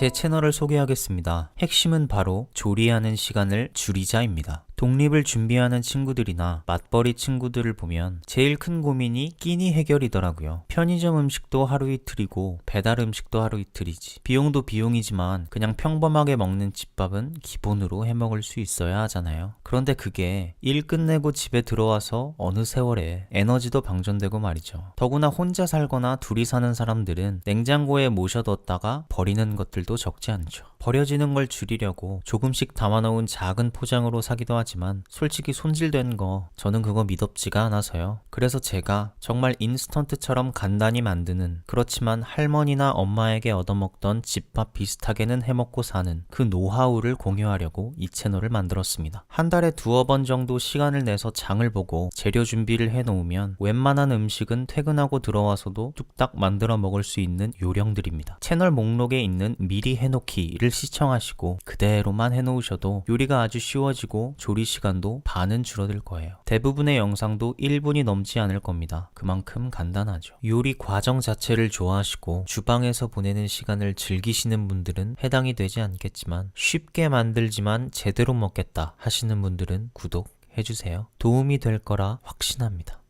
제 채널을 소개하겠습니다. 핵심은 바로 조리하는 시간을 줄이자입니다. 독립을 준비하는 친구들이나 맞벌이 친구들을 보면 제일 큰 고민이 끼니 해결이더라고요. 편의점 음식도 하루 이틀이고 배달 음식도 하루 이틀이지. 비용도 비용이지만 그냥 평범하게 먹는 집밥은 기본으로 해 먹을 수 있어야 하잖아요. 그런데 그게 일 끝내고 집에 들어와서 어느 세월에 에너지도 방전되고 말이죠. 더구나 혼자 살거나 둘이 사는 사람들은 냉장고에 모셔뒀다가 버리는 것들도 적지 않죠. 버려지는 걸 줄이려고 조금씩 담아놓은 작은 포장으로 사기도 하지 만 솔직히 손질된 거 저는 그거 미덥지가 않아서요. 그래서 제가 정말 인스턴트처럼 간단히 만드는 그렇지만 할머니나 엄마에게 얻어먹던 집밥 비슷하게는 해먹고 사는 그 노하우를 공유하려고 이 채널을 만들었습니다. 한 달에 두어 번 정도 시간을 내서 장을 보고 재료 준비를 해놓으면 웬만한 음식은 퇴근하고 들어와서도 뚝딱 만들어 먹을 수 있는 요령들입니다. 채널 목록에 있는 미리 해놓기를 시청하시고 그대로만 해놓으셔도 요리가 아주 쉬워지고 조리 시간도 반은 줄어들 거예요. 대부분의 영상도 1분이 넘지 않을 겁니다. 그만큼 간단하죠. 요리 과정 자체를 좋아하시고 주방에서 보내는 시간을 즐기시는 분들은 해당이 되지 않겠지만 쉽게 만들지만 제대로 먹겠다 하시는 분들은 구독 해주세요. 도움이 될 거라 확신합니다.